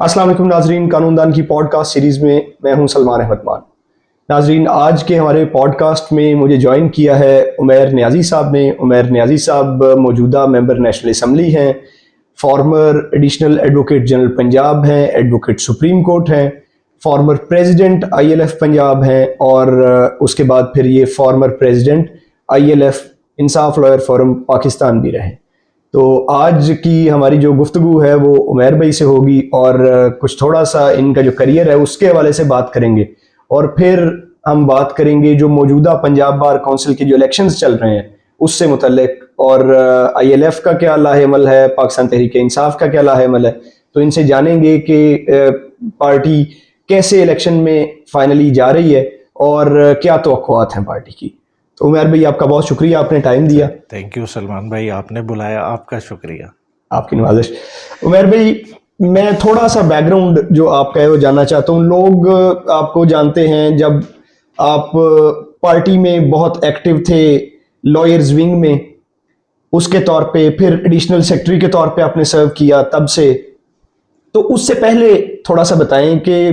السلام علیکم ناظرین، قانون دان کی پوڈ کاسٹ سیریز میں میں ہوں سلمان احمد مان۔ ناظرین، آج کے ہمارے پوڈ کاسٹ میں مجھے جوائن کیا ہے عمیر نیازی صاحب نے۔ عمیر نیازی صاحب موجودہ ممبر نیشنل اسمبلی ہیں۔ Former additional advocate general Punjab ہیں ایڈوکیٹ سپریم کورٹ ہیں۔ Former president I L F Punjab ہیں اور uh, اس کے بعد پھر یہ former president I L F Insaf lawyer forum Pakistan بھی رہیں تو آج کی ہماری جو گفتگو ہے وہ عمیر بھائی سے ہوگی اور کچھ تھوڑا سا ان کا جو کریئر ہے اس کے حوالے سے بات کریں گے اور پھر ہم بات کریں گے جو موجودہ پنجاب بار کونسل کے جو الیکشنز چل رہے ہیں، اس سے متعلق اور آئی ایل ایف کا کیا لاہ عمل ہے، پاکستان تحریک انصاف کا کیا لاہ عمل ہے۔ تو ان سے جانیں گے کہ پارٹی کیسے الیکشن میں فائنلی جا رہی ہے اور کیا توقعات ہیں پارٹی کی۔ تو عمیر بھائی آپ کا بہت شکریہ آپ نے ٹائم دیا۔ تھینک یو سلمان بھائی آپ نے بلایا آپ کا شکریہ۔ آپ کی نوازش۔ عمیر بھائی میں تھوڑا سا بیک گراؤنڈ جو آپ کا ہے وہ جاننا چاہتا ہوں۔ لوگ آپ کو جانتے ہیں جب آپ پارٹی میں بہت ایکٹیو تھے لائرز ونگ میں اس کے طور پہ پھر ایڈیشنل سیکٹری کے طور پہ آپ نے سرو کیا تب سے۔ تو اس سے پہلے تھوڑا سا بتائیں کہ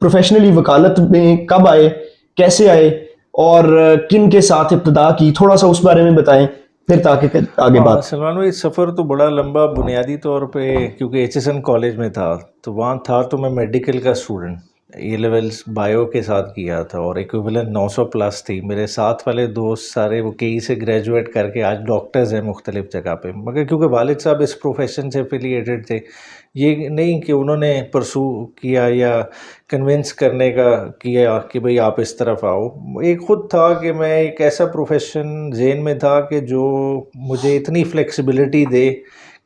پروفیشنلی وکالت میں کب آئے کیسے آئے؟ اور کن کے ساتھ ابتدا کی تھوڑا سا اس بارے میں بتائیں پھر تاکہ آگے بات۔ سلمان بھائی سفر تو بڑا لمبا بنیادی طور پہ کیونکہ ایچ ایس این کالج میں تھا تو وہاں تھا تو میں میڈیکل کا اسٹوڈنٹ اے لیولس بایو کے ساتھ کیا تھا اور ایکویولنٹ نو سو پلس تھی۔ میرے ساتھ والے دوست سارے وہ کئی سے گریجویٹ کر کے آج ڈاکٹرز ہیں مختلف جگہ پہ۔ مگر کیونکہ والد صاحب اس پروفیشن سے افیلیٹڈ تھے، یہ نہیں کہ انہوں نے پرسو کیا یا کنونس کرنے کا کیا کہ بھئی آپ اس طرف آؤ۔ ایک خود تھا کہ میں ایک ایسا پروفیشن ذہن میں تھا کہ جو مجھے اتنی فلیکسیبلٹی دے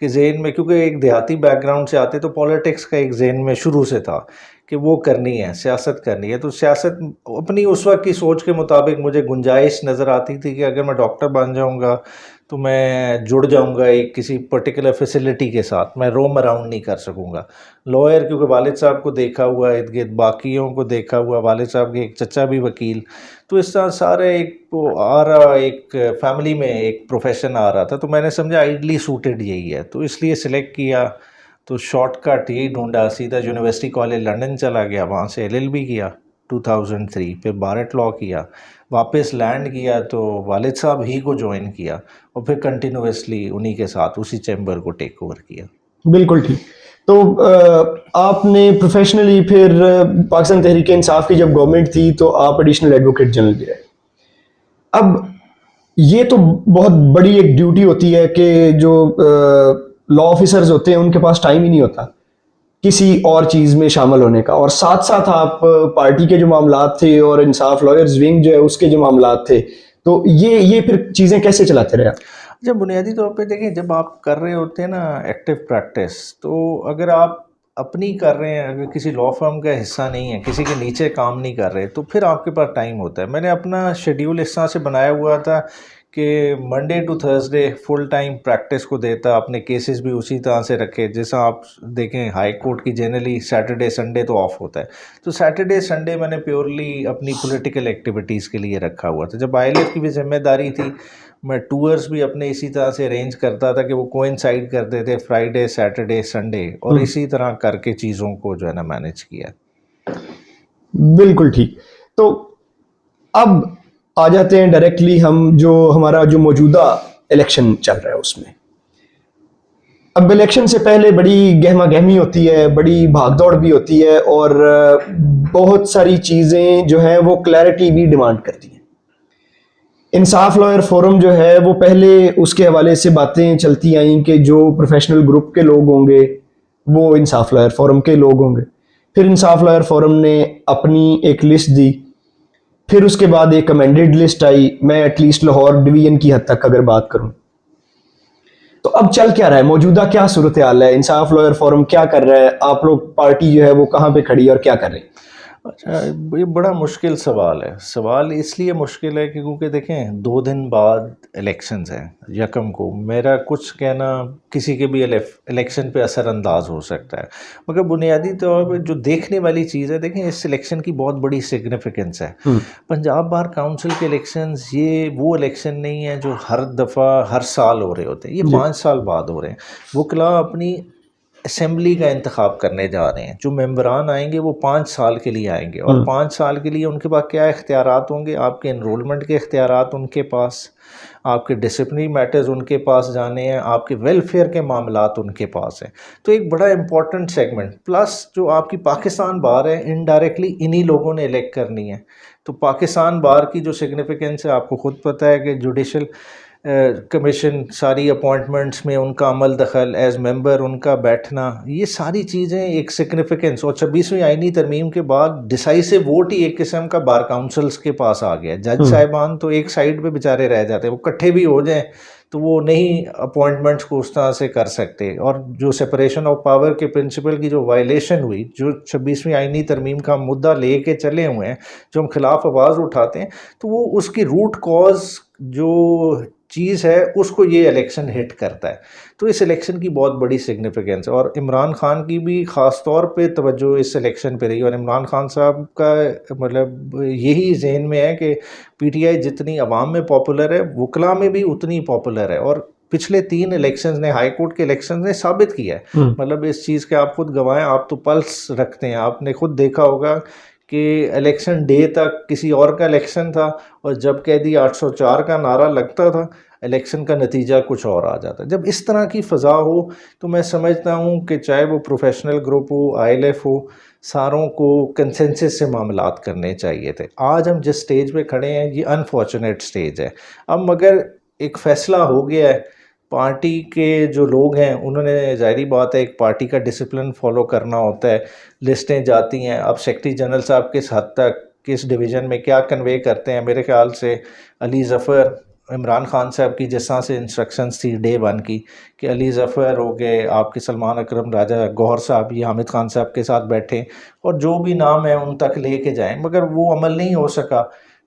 کہ ذہن میں، کیونکہ ایک دیہاتی بیک گراؤنڈ سے آتے تو پولیٹکس کا ایک ذہن میں شروع سے تھا کہ وہ کرنی ہے، سیاست کرنی ہے۔ تو سیاست اپنی اس وقت کی سوچ کے مطابق مجھے گنجائش نظر آتی تھی کہ اگر میں ڈاکٹر بن جاؤں گا تو میں جڑ جاؤں گا ایک کسی پرٹیکولر فیسلٹی کے ساتھ، میں روم اراؤنڈ نہیں کر سکوں گا۔ لائر کیونکہ والد صاحب کو دیکھا ہوا، ارد گرد باقیوں کو دیکھا ہوا، والد صاحب کے ایک چچا بھی وکیل۔ تو اس طرح سارے ایک آ رہا، ایک فیملی میں ایک پروفیشن آ رہا تھا۔ تو میں نے سمجھا آئیڈلی سوٹیڈ یہی ہے۔ تو اس لیے سلیکٹ کیا۔ تو شارٹ کٹ یہی ڈھونڈا۔ سیدھا یونیورسٹی کالج لنڈن چلا گیا۔ وہاں سے ایل ایل بی کیا۔ ٹو تھاؤزنڈ تھری پھر بارٹ لاء کیا۔ واپس لینڈ کیا تو والد صاحب ہی کو جوائن کیا اور پھر کنٹینیوسلی انہی کے ساتھ اسی چیمبر کو ٹیک اوور کیا۔ بالکل ٹھیک۔ تو آپ نے پروفیشنلی پھر پاکستان تحریک انصاف کی جب گورنمنٹ تھی تو آپ ایڈیشنل ایڈوکیٹ جنرل بھی رہے۔ اب یہ تو بہت بڑی ایک ڈیوٹی ہوتی ہے کہ جو لا آفیسرز ہوتے ہیں ان کے پاس ٹائم ہی نہیں ہوتا۔ کسی اور چیز میں شامل ہونے کا۔ اور ساتھ ساتھ آپ پارٹی کے جو معاملات تھے اور انصاف لائرز ونگ جو ہے اس کے جو معاملات تھے، تو یہ یہ پھر چیزیں کیسے چلاتے رہے آپ؟ جب بنیادی طور پہ دیکھیں، جب آپ کر رہے ہوتے ہیں نا ایکٹیو پریکٹس تو اگر آپ اپنی کر رہے ہیں، اگر کسی لا فرم کا حصہ نہیں ہے، کسی کے نیچے کام نہیں کر رہے، تو پھر آپ کے پاس ٹائم ہوتا ہے۔ میں نے اپنا شیڈیول اس طرح سے بنایا ہوا تھا کہ Monday to Thursday full time practice کو دیتا اپنے کیسز بھی اسی طرح سے رکھے جیسا آپ دیکھیں ہائی کورٹ کی جنرلی سیٹرڈے سنڈے تو آف ہوتا ہے۔ تو سیٹرڈے سنڈے میں نے پیورلی اپنی پولیٹیکل ایکٹیویٹیز کے لیے رکھا ہوا تھا۔ جب آئی ایل ایف کی بھی ذمہ داری تھی میں ٹورس بھی اپنے اسی طرح سے ارینج کرتا تھا کہ وہ کوئنسائڈ کرتے تھے فرائیڈے سیٹرڈے سنڈے اور اسی طرح کر کے چیزوں کو جو ہے نا مینیج کیا۔ بالکل ٹھیک۔ تو اب آ جاتے ہیں ڈائریکٹلی ہم جو ہمارا جو موجودہ الیکشن چل رہا ہے اس میں۔ اب الیکشن سے پہلے بڑی گہما گہمی ہوتی ہے، بڑی بھاگ دوڑ بھی ہوتی ہے اور بہت ساری چیزیں جو ہیں وہ کلیئرٹی بھی ڈیمانڈ کرتی ہیں۔ انصاف لائر فورم جو ہے وہ پہلے اس کے حوالے سے باتیں چلتی آئیں کہ جو پروفیشنل گروپ کے لوگ ہوں گے، وہ انصاف لائر فورم کے لوگ ہوں گے۔ پھر انصاف لائر فورم نے اپنی ایک لسٹ دی۔ پھر اس کے بعد ایک امینڈیڈ لسٹ آئی۔ میں ایٹ لیسٹ لاہور ڈویژن کی حد تک اگر بات کروں۔ تو اب چل کیا رہا ہے؟ موجودہ کیا صورتحال ہے؟ انصاف لائر فورم کیا کر رہا ہے؟ آپ لوگ پارٹی جو ہے وہ کہاں پہ کھڑی ہے اور کیا کر رہے ہیں؟ اچھا یہ بڑا مشکل سوال ہے۔ سوال اس لیے مشکل ہے کہ کیونکہ دیکھیں دو دن بعد الیکشنز ہیں یکم کو۔ میرا کچھ کہنا کسی کے بھی الیکشن پہ اثر انداز ہو سکتا ہے۔ مگر بنیادی طور پہ جو دیکھنے والی چیز ہے دیکھیں اس الیکشن کی بہت بڑی سگنیفیکنس ہے۔ پنجاب بار کاؤنسل کے الیکشنز یہ وہ الیکشن نہیں ہے جو ہر دفعہ ہر سال ہو رہے ہوتے ہیں۔ یہ پانچ سال بعد ہو رہے ہیں۔ وہ کلا اپنی اسمبلی کا انتخاب کرنے جا رہے ہیں۔ جو ممبران آئیں گے وہ پانچ سال کے لیے آئیں گے۔ اور پانچ سال کے لیے ان کے پاس کیا اختیارات ہوں گے؟ آپ کے انرولمنٹ کے اختیارات ان کے پاس آپ کے ڈسپلنری میٹرز ان کے پاس جانے ہیں آپ کے ویلفیئر کے معاملات ان کے پاس ہیں۔ تو ایک بڑا امپورٹنٹ سیگمنٹ پلس جو آپ کی پاکستان بار ہے انڈائریکٹلی انہی لوگوں نے الیکٹ کرنی ہے۔ تو پاکستان بار کی جو سگنیفیکنس ہے آپ کو خود پتہ ہے کہ جوڈیشل کمیشن ساری اپوائنٹمنٹس میں ان کا عمل دخل ایز ممبر ان کا بیٹھنا یہ ساری چیزیں ایک سگنیفیکنس اور چھبیسویں آئینی ترمیم کے بعد ڈسائسو ووٹ ہی ایک قسم کا بار کاؤنسلس کے پاس آ گیا۔ جج صاحبان تو ایک سائڈ پہ بیچارے رہ جاتے ہیں وہ کٹھے بھی ہو جائیں تو وہ نہیں اپوائنٹمنٹس کو اس طرح سے کر سکتے۔ اور جو سپریشن آف پاور کے پرنسپل کی جو وائلیشن ہوئی جو چھبیسویں آئینی ترمیم کا مدعا لے کے چلے ہوئے ہیں جو ہم خلاف آواز اٹھاتے ہیں تو وہ اس کی روٹ کاز جو چیز ہے اس کو یہ الیکشن ہٹ کرتا ہے۔ تو اس الیکشن کی بہت بڑی سگنیفیکنس ہے۔ اور عمران خان کی بھی خاص طور پہ توجہ اس الیکشن پہ رہی اور عمران خان صاحب کا مطلب یہی ذہن میں ہے کہ پی ٹی آئی جتنی عوام میں پاپولر ہے وکلا میں بھی اتنی پاپولر ہے۔ اور پچھلے تین الیکشنز نے ہائی کورٹ کے الیکشنز نے ثابت کیا ہے۔ مطلب اس چیز کے آپ خود گوائیں آپ تو پلس رکھتے ہیں۔ آپ نے خود دیکھا ہوگا کہ الیکشن ڈے تک کسی اور کا الیکشن تھا اور جب کہہ دی آٹھ سو چار کا نعرہ لگتا تھا، الیکشن کا نتیجہ کچھ اور آ جاتا۔ ہے جب اس طرح کی فضا ہو تو میں سمجھتا ہوں کہ چاہے وہ پروفیشنل گروپ ہو، آئی ایل ایف ہو، ساروں کو کنسنسس سے معاملات کرنے چاہیے تھے۔ آج ہم جس سٹیج پہ کھڑے ہیں، یہ انفارچونیٹ سٹیج ہے۔ اب مگر ایک فیصلہ ہو گیا ہے پارٹی کے جو لوگ ہیں، انہوں نے ظاہری بات ہے، ایک پارٹی کا ڈسپلن فالو کرنا ہوتا ہے۔ لسٹیں جاتی ہیں۔ اب سیکٹری جنرل صاحب کس حد تک، کس ڈویژن میں کیا کنوے کرتے ہیں؟ میرے خیال سے علی ظفر، عمران خان صاحب کی جس طرح سے انسٹرکشنز تھی ڈے ون کی کہ علی ظفر ہو گئے، آپ کے سلمان اکرم، راجہ گوہر صاحب، یہ حامد خان صاحب کے ساتھ بیٹھے اور جو بھی نام ہے ان تک لے کے جائیں۔ مگر وہ عمل نہیں ہو سکا۔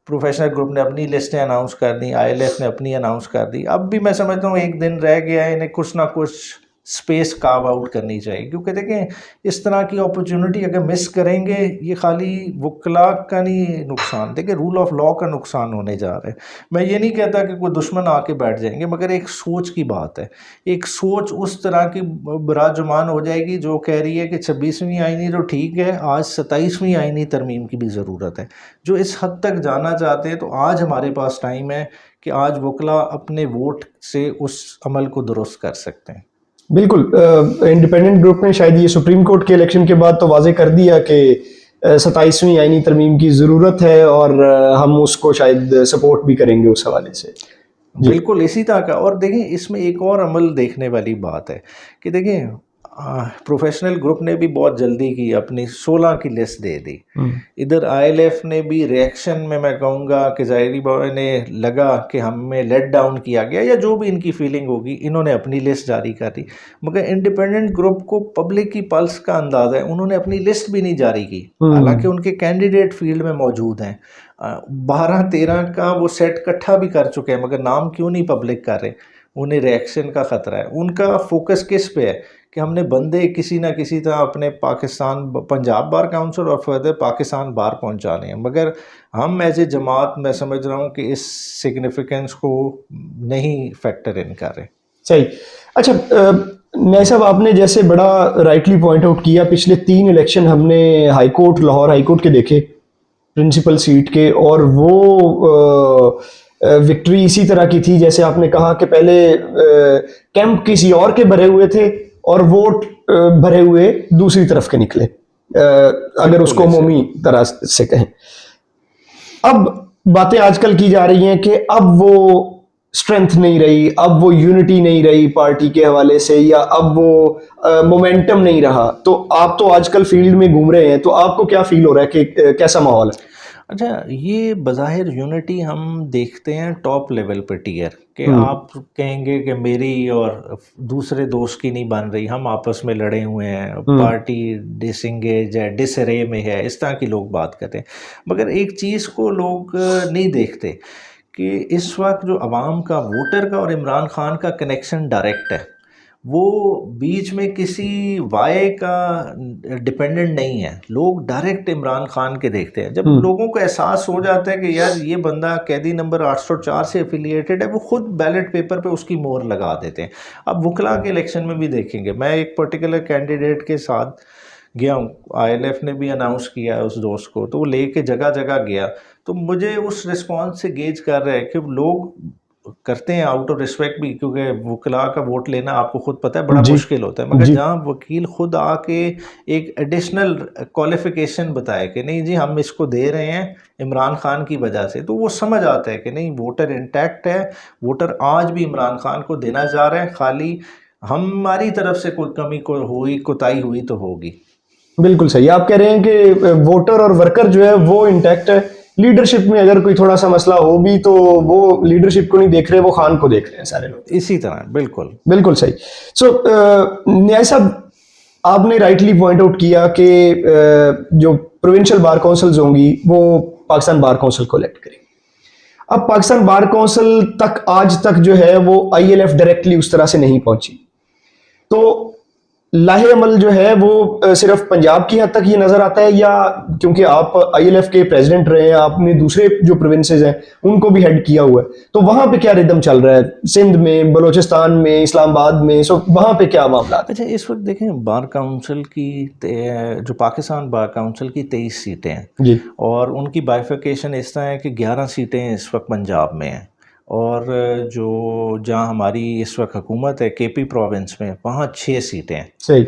پروفیشنل گروپ نے اپنی لسٹیں اناؤنس کر دی آئی ایل ایف نے اپنی اناؤنس کر دی۔ اب بھی میں سمجھتا ہوں ایک دن رہ گیا ہے، انہیں کچھ نہ کچھ اسپیس کاو آؤٹ کرنی چاہیے۔ کیونکہ دیکھیں، اس طرح کی اپرچونٹی اگر مس کریں گے، یہ خالی وکلا کا نہیں نقصان، دیکھیں رول آف لاء کا نقصان ہونے جا رہا ہے۔ میں یہ نہیں کہتا کہ کوئی دشمن آ کے بیٹھ جائیں گے، مگر ایک سوچ کی بات ہے۔ ایک سوچ اس طرح کی براجمان ہو جائے گی جو کہہ رہی ہے کہ چھبیسویں آئینی تو ٹھیک ہے، آج ستائیسویں آئینی ترمیم کی بھی ضرورت ہے۔ جو اس حد تک جانا چاہتے ہیں تو آج ہمارے پاس ٹائم ہے کہ آج وکلا اپنے ووٹ سے اس عمل کو درست کر سکتے ہیں۔ بالکل انڈیپینڈنٹ گروپ نے شاید یہ سپریم کورٹ کے الیکشن کے بعد تو واضح کر دیا کہ ستائیسویں آئینی ترمیم کی ضرورت ہے اور ہم اس کو شاید سپورٹ بھی کریں گے اس حوالے سے۔ جی۔ بالکل، اسی طرح کا۔ اور دیکھیں، اس میں ایک اور عمل دیکھنے والی بات ہے کہ دیکھیں پروفیشنل گروپ نے بھی بہت جلدی کی اپنی سولہ کی لسٹ دے دی۔ ادھر آئی ایل ایف نے بھی ریئیکشن میں میں کہوں گا کہ ظاہری بابا نے لگا کہ ہمیں لیٹ ڈاؤن کیا گیا یا جو بھی ان کی فیلنگ ہوگی انہوں نے اپنی لسٹ جاری کر دی۔ مگر انڈیپینڈنٹ گروپ کو پبلک کی پلس کا اندازہ ہے انہوں نے اپنی لسٹ بھی نہیں جاری کی۔ حالانکہ ان کے کینڈیڈیٹ فیلڈ میں موجود ہیں۔ بارہ تیرہ کا وہ سیٹ کٹھا بھی کر چکے ہیں مگر نام کیوں نہیں پبلک کر رہے؟ انہیں ریئیکشن کا خطرہ ہے۔ ان کا فوکس کس پہ ہے؟ کہ ہم نے بندے کسی نہ کسی طرح اپنے پاکستان پنجاب بار کاؤنسل اور فردر پاکستان بار پہنچانے ہیں مگر ہم ایز اے جماعت میں سمجھ رہا ہوں کہ اس سگنیفیکنس کو نہیں فیکٹر ان کر رہے۔ صحیح۔ اچھا نئے صاحب، آپ نے جیسے بڑا رائٹلی پوائنٹ آؤٹ کیا، پچھلے تین الیکشن ہم نے high court Lahore high court کے دیکھے پرنسپل سیٹ کے، اور وہ وکٹری اسی طرح کی تھی۔ جیسے آپ نے کہا کہ پہلے کیمپ کسی اور کے بھرے ہوئے تھے اور ووٹ بھرے ہوئے دوسری طرف کے نکلے۔ اگر اس کو عمومی طرح سے کہیں۔ اب باتیں آج کل کی جا رہی ہیں کہ اب وہ اسٹرینتھ نہیں رہی اب وہ یونٹی نہیں رہی پارٹی کے حوالے سے یا اب وہ مومنٹم نہیں رہا۔ تو آپ تو آج کل فیلڈ میں گھوم رہے ہیں تو آپ کو کیا فیل ہو رہا ہے کہ کیسا ماحول ہے؟ اچھا یہ بظاہر یونٹی ہم دیکھتے ہیں ٹاپ لیول پہ ٹیئر کہ آپ کہیں گے کہ میری اور دوسرے دوست کی نہیں بن رہی ہم آپس میں لڑے ہوئے ہیں پارٹی ڈس انگیج ہے ڈس رے میں ہے اس طرح کی لوگ بات کرتے ہیں۔ مگر ایک چیز کو لوگ نہیں دیکھتے کہ اس وقت جو عوام کا ووٹر کا اور عمران خان کا کنیکشن ڈائریکٹ ہے۔ وہ بیچ میں کسی وائے کا ڈپینڈنٹ نہیں ہے۔ لوگ ڈائریکٹ عمران خان کے دیکھتے ہیں۔ جب۔ لوگوں کو احساس ہو جاتا ہے کہ یار یہ بندہ قیدی نمبر آٹھ سو چار سے افیلیٹڈ ہے وہ خود بیلٹ پیپر پہ اس کی مور لگا دیتے ہیں۔ اب وکلا کے الیکشن میں بھی دیکھیں گے۔ میں ایک پرٹیکولر کینڈیڈیٹ کے ساتھ گیا ہوں۔ آئی ایل ایف نے بھی اناؤنس کیا ہے اس دوست کو۔ تو وہ لے کے جگہ جگہ گیا۔ تو مجھے اس رسپانس سے گیج کر رہا ہے کہ لوگ کرتے ہیں آؤٹ آف ریسپیکٹ بھی کیونکہ وکلا کا ووٹ لینا آپ کو خود پتہ ہے بڑا جی۔ مشکل ہوتا ہے۔ مگر جی۔ جہاں وکیل خود آ کے ایک ایڈیشنل کوالیفیکیشن بتائے کہ نہیں جی ہم اس کو دے رہے ہیں عمران خان کی وجہ سے تو وہ سمجھ آتا ہے کہ نہیں ووٹر انٹیکٹ ہے۔ ووٹر آج بھی عمران خان کو دینا جا رہا ہے۔ خالی ہماری طرف سے کوئی کمی کو ہوئی کوتاہی ہوئی تو ہوگی۔ بالکل صحیح۔ آپ کہہ رہے ہیں کہ ووٹر اور ورکر جو ہے وہ انٹیکٹ ہے۔ لیڈرشپ میں اگر کوئی تھوڑا سا مسئلہ ہو بھی تو وہ لیڈرشپ کو نہیں دیکھ رہے وہ خان کو دیکھ رہے ہیں سارے لوگ۔ اسی طرح بالکل۔ بالکل صحیح۔ سو نیاز صاحب آپ نے رائٹلی پوائنٹ آؤٹ کیا کہ جو پروونشل بار کونسلز ہوں گی وہ پاکستان بار کونسل کو الیکٹ کریں۔ گی اب پاکستان بار کونسل تک آج تک جو ہے وہ آئی ایل ایف ڈائریکٹلی اس طرح سے نہیں پہنچی۔ تو لاہ عمل جو ہے وہ صرف پنجاب کی حد تک یہ نظر آتا ہے یا کیونکہ آپ آئی ایل ایف کے پریزیڈنٹ رہے ہیں آپ نے دوسرے جو پروونسز ہیں ان کو بھی ہیڈ کیا ہوا ہے؟ تو وہاں پہ کیا ردم چل رہا ہے؟ سندھ میں بلوچستان میں اسلام آباد میں سو وہاں پہ کیا معاملات اچھا اس وقت دیکھیں بار کاؤنسل کی جو پاکستان بار کاؤنسل کی تیئیس سیٹیں ہیں۔ جی۔ اور ان کی بائیفیکیشن اس طرح ہے کہ گیارہ سیٹیں اس وقت پنجاب میں ہیں۔ اور جو جہاں ہماری اس وقت حکومت ہے کے پی پروونس میں وہاں چھ سیٹیں ہیں۔ صحیح۔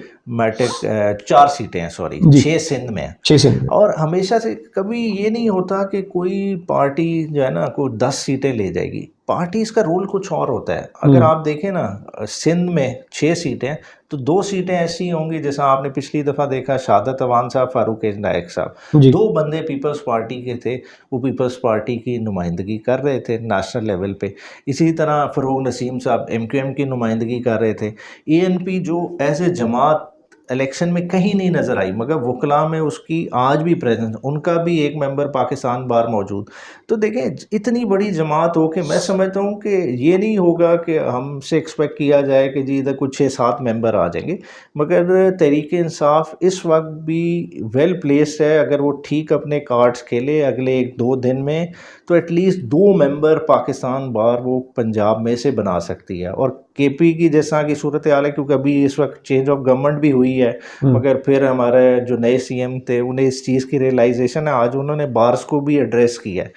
چار سیٹیں ہیں سوری جی۔ چھ سندھ میں ہیں۔ چھ سندھ اور ہمیشہ سے کبھی یہ نہیں ہوتا کہ کوئی پارٹی جو ہے نا کوئی دس سیٹیں لے جائے گی۔ پارٹی اس کا رول کچھ اور ہوتا ہے۔ اگر آپ دیکھیں نا سندھ میں چھ سیٹیں تو دو سیٹیں ایسی ہوں گی جیسا آپ نے پچھلی دفعہ دیکھا شہادت عوان صاحب فاروق نائک صاحب۔ جی۔ دو بندے پیپلز پارٹی کے تھے وہ پیپلز پارٹی کی نمائندگی کر رہے تھے نیشنل لیول پہ۔ اسی طرح فروغ نسیم صاحب ایم کیو ایم کی نمائندگی کر رہے تھے۔ اے این پی جو ایز اے جماعت الیکشن میں کہیں نہیں نظر آئی، مگر وکلا میں اس کی آج بھی پریزنس ان کا بھی ایک ممبر پاکستان بار موجود۔ تو دیکھیں، اتنی بڑی جماعت ہو کہ میں سمجھتا ہوں کہ یہ نہیں ہوگا کہ ہم سے ایکسپیکٹ کیا جائے کہ جی ادھر کچھ چھ سات ممبر آ جائیں گے۔ مگر تحریک انصاف اس وقت بھی ویل پلیسڈ ہے۔ اگر وہ ٹھیک اپنے کارڈز کھیلے اگلے ایک دو دن میں، تو ایٹ لیسٹ دو ممبر پاکستان بار وہ پنجاب میں سے بنا سکتی ہے۔ اور کے پی کی جیسا کہ صورت حال ہے کیونکہ ابھی اس وقت چینج آف گورنمنٹ بھی ہوئی ہے مگر پھر ہمارے جو نئے سی ایم تھے انہیں اس چیز کی ریئلائزیشن ہے آج انہوں نے بارس کو بھی ایڈریس کیا ہے۔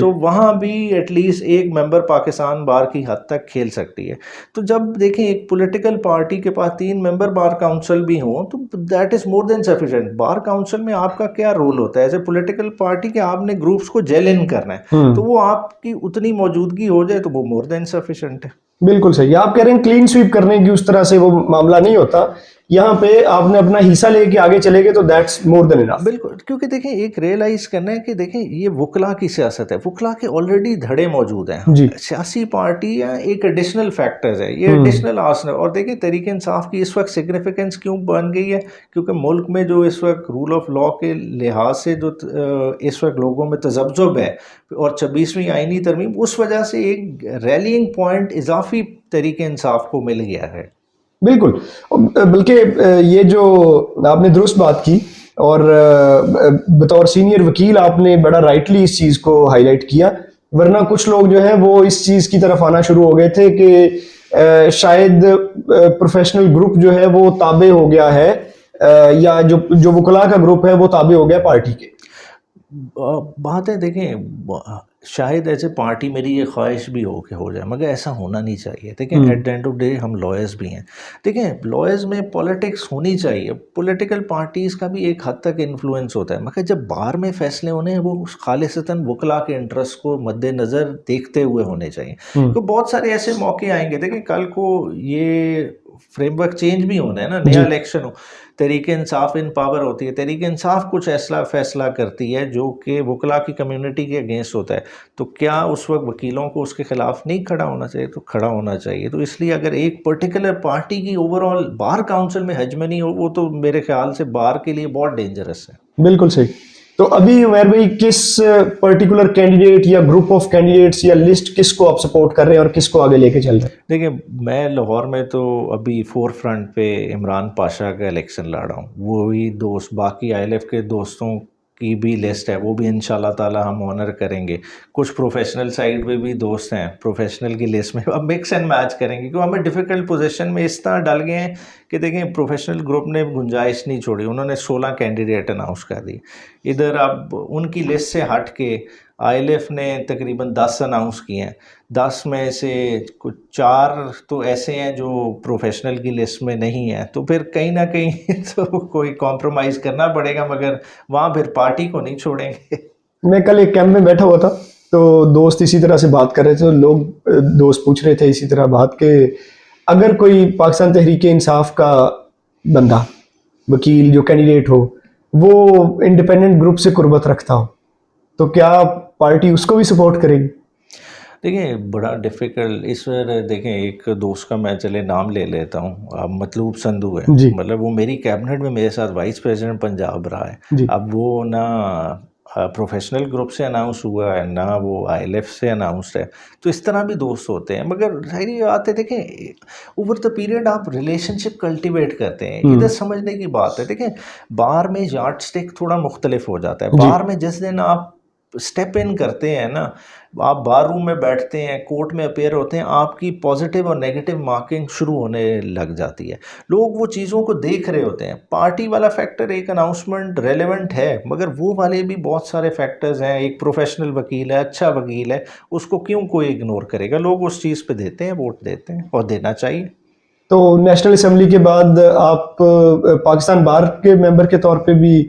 تو وہاں بھی ایٹ لیسٹ ایک ممبر پاکستان بار کی حد تک کھیل سکتی ہے۔ تو جب دیکھیں ایک پولیٹیکل پارٹی کے پاس تین ممبر بار کاؤنسل بھی ہوں تو that is more than sufficient bar council میں آپ کا کیا رول ہوتا ہے؟ ایز اے پولیٹیکل پارٹی کہ آپ نے گروپس کو جیل ان کرنا ہے۔ تو وہ آپ کی اتنی موجودگی ہو جائے تو وہ مور دین سفیشینٹ ہے۔ بالکل صحیح۔ آپ کہہ رہے ہیں کلین سویپ کرنے کی اس طرح سے وہ معاملہ نہیں ہوتا۔ یہاں پہ آپ نے اپنا حصہ لے کے آگے چلے گئے تو دیٹس مور دین انف بالکل کیونکہ دیکھیں ایک ریئلائز کرنا ہے کہ دیکھیں یہ وکلا کی سیاست ہے۔ وکلا کے آلریڈی دھڑے موجود ہیں۔ جی۔ سیاسی پارٹیاں ایک ایڈیشنل فیکٹرز ہے یہ۔ ایڈیشنل آسن اور دیکھیں تحریک انصاف کی اس وقت سگنیفیکنس کیوں بن گئی ہے؟ کیونکہ ملک میں جو اس وقت رول آف لاء کے لحاظ سے جو اس وقت لوگوں میں تذبذب ہے اور چھبیسویں آئینی ترمیم اس وجہ سے ایک ریلینگ پوائنٹ اضافی تحریک انصاف کو مل گیا ہے۔ بالکل۔ بلکہ یہ جو آپ نے درست بات کی، اور بطور سینئر وکیل آپ نے بڑا رائٹلی اس چیز کو ہائی لائٹ کیا۔ ورنہ کچھ لوگ جو ہیں وہ اس چیز کی طرف آنا شروع ہو گئے تھے کہ شاید پروفیشنل گروپ جو ہے وہ تابع ہو گیا ہے یا جو جو وکلا کا گروپ ہے وہ تابع ہو گیا پارٹی کے۔ بات ہے دیکھیں شاید ایسے پارٹی میری یہ خواہش بھی ہو کہ ہو جائے مگر ایسا ہونا نہیں چاہیے دیکھیں at the end of day ہم لائرز بھی ہیں۔ دیکھیں لائرز میں پولیٹکس ہونی چاہیے۔ پولیٹیکل پارٹیز کا بھی ایک حد تک انفلوئنس ہوتا ہے مگر جب بار میں فیصلے ہونے ہیں وہ خالصتاً وکلا کے انٹرسٹ کو مد نظر دیکھتے ہوئے ہونے چاہیے۔ تو بہت سارے ایسے موقع آئیں گے۔ دیکھیں کل کو یہ فریم ورک چینج بھی ہونا ہے نا نیا الیکشن ہو۔ تحریک انصاف ان پاور ہوتی ہے تحریک انصاف کچھ ایسا فیصلہ کرتی ہے جو کہ وکلا کی کمیونٹی کے اگینسٹ ہوتا ہے۔ تو کیا اس وقت وکیلوں کو اس کے خلاف نہیں کھڑا ہونا چاہیے؟ تو کھڑا ہونا چاہیے۔ تو اس لیے اگر ایک پرٹیکولر پارٹی کی اوور آل بار کاؤنسل میں حجمنی ہو وہ تو میرے خیال سے بار کے لیے بہت ڈینجرس ہے۔ بالکل صحیح۔ تو ابھی عمیر بھائی، کس پرٹیکولر کینڈیڈیٹ یا گروپ آف کینڈیڈیٹس یا لسٹ کس کو آپ سپورٹ کر رہے ہیں اور کس کو آگے لے کے چل رہے ہیں؟ دیکھیں، میں لاہور میں تو ابھی فور فرنٹ پہ عمران پاشا کا الیکشن لڑ رہا ہوں۔ وہی دوست، باقی آئی ایل ایف کے دوستوں کی بھی لسٹ ہے، وہ بھی ان شاء اللہ تعالیٰ ہم آنر کریں گے۔ کچھ پروفیشنل سائڈ پہ بھی دوست ہیں پروفیشنل کی لسٹ میں اب مکس اینڈ میچ کریں گے۔ کیونکہ ہمیں ڈیفیکلٹ پوزیشن میں اس طرح ڈال گئے ہیں کہ دیکھیں پروفیشنل گروپ نے گنجائش نہیں چھوڑی، انہوں نے سولہ کینڈیڈیٹ اناؤنس کر دی۔ ادھر اب ان کی لسٹ سے ہٹ کے آئی ایل ایف نے تقریباً دس اناؤنس کیے ہیں۔ دس میں سے کچھ چار تو ایسے ہیں جو پروفیشنل کی لسٹ میں نہیں ہیں۔ تو پھر کہیں نہ کہیں تو کوئی کمپرومائز کرنا پڑے گا، مگر وہاں پھر پارٹی کو نہیں چھوڑیں گے۔ میں کل ایک کیمپ میں بیٹھا ہوا تھا، تو دوست اسی طرح سے بات کر رہے تھے۔ لوگ، دوست پوچھ رہے تھے اسی طرح بات کہ اگر کوئی پاکستان تحریک انصاف کا بندہ، وکیل جو کینڈیڈیٹ ہو، وہ انڈیپینڈنٹ گروپ سے قربت رکھتا ہو تو کیا پارٹی اس کو بھی سپورٹ کرے گی؟ دیکھیں بڑا ڈیفیکلٹ اس پر دیکھیں ایک دوست کا میں چلے نام لے لیتا ہوں اب مطلوب سندھو ہے جی۔ مطلب وہ میری کیبنٹ میں میرے ساتھ وائس پریزیڈنٹ پنجاب رہا ہے۔ جی۔ اب وہ نہ پروفیشنل گروپ سے اناؤنس ہوا ہے نہ وہ آئی ایل ایف سے اناؤنسڈ ہے۔ تو اس طرح بھی دوست ہوتے ہیں مگر ظاہری بات ہے دیکھیں اوور دا پیریڈ آپ ریلیشن شپ کلٹیویٹ کرتے ہیں۔ ادھر سمجھنے کی بات ہے۔ دیکھیں بار میں یارڈ سٹک تھوڑا مختلف ہو جاتا ہے جی۔ بار میں جس دن آپ اسٹیپ ان کرتے ہیں نا، آپ بار روم میں بیٹھتے ہیں کورٹ میں اپیئر ہوتے ہیں، آپ کی پازیٹیو اور نیگیٹو مارکنگ شروع ہونے لگ جاتی ہے۔ لوگ وہ چیزوں کو دیکھ رہے ہوتے ہیں۔ پارٹی والا فیکٹر ایک اناؤنسمنٹ ریلیونٹ ہے، مگر وہ والے بھی بہت سارے فیکٹرز ہیں۔ ایک پروفیشنل وکیل ہے اچھا وکیل ہے، اس کو کیوں کوئی اگنور کرے گا؟ لوگ اس چیز پہ دیتے ہیں ووٹ دیتے ہیں اور دینا چاہیے۔ تو نیشنل اسمبلی کے بعد آپ، پاکستان بار کے ممبر کے طور پہ بھی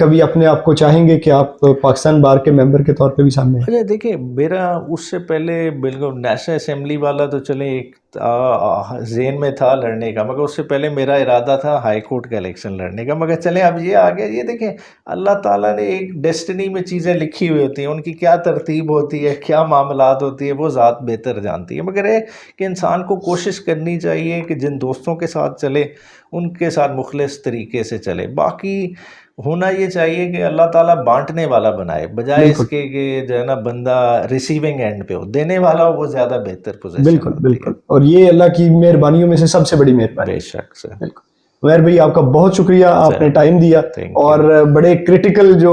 کبھی اپنے آپ کو چاہیں گے کہ آپ پاکستان بار کے ممبر کے طور پہ بھی سامنے آئیں اچھا دیکھیں، میرا اس سے پہلے بالکل نیشنل اسمبلی والا تو چلے ایک ذہن میں تھا لڑنے کا، مگر اس سے پہلے میرا ارادہ تھا ہائی کورٹ کا الیکشن لڑنے کا، مگر چلیں، اب یہ آ گیا، یہ دیکھیں، اللہ تعالیٰ نے ایک ڈیسٹنی میں چیزیں لکھی ہوئی ہوتی ہیں، ان کی کیا ترتیب ہوتی ہے، کیا معاملات ہوتی ہے وہ ذات بہتر جانتی ہے، مگر یہ کہ انسان کو کوشش کرنی چاہیے کہ جن دوستوں کے ساتھ چلے ان کے ساتھ مخلص طریقے سے چلے باقی ہونا یہ چاہیے کہ اللہ تعالیٰ بانٹنے والا بنائے بجائے اس کے کہ جو ہے نا بندہ ریسیونگ اینڈ پہ ہو دینے والا ہو وہ زیادہ بہتر پوزیشن بالکل بالکل۔ اور یہ اللہ کی مہربانیوں میں سے سب سے بڑی مہربانی۔ بے شک سے بالکل۔ عمیر بھائی آپ کا بہت شکریہ۔ آپ نے ٹائم دیا۔ اور بڑے کرٹیکل جو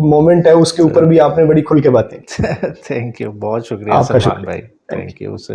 مومنٹ ہے اس کے اوپر بھی آپ نے بڑی کھل کے باتیں تھینک یو بہت شکریہ سلمان بھائی۔ تھینک یو سے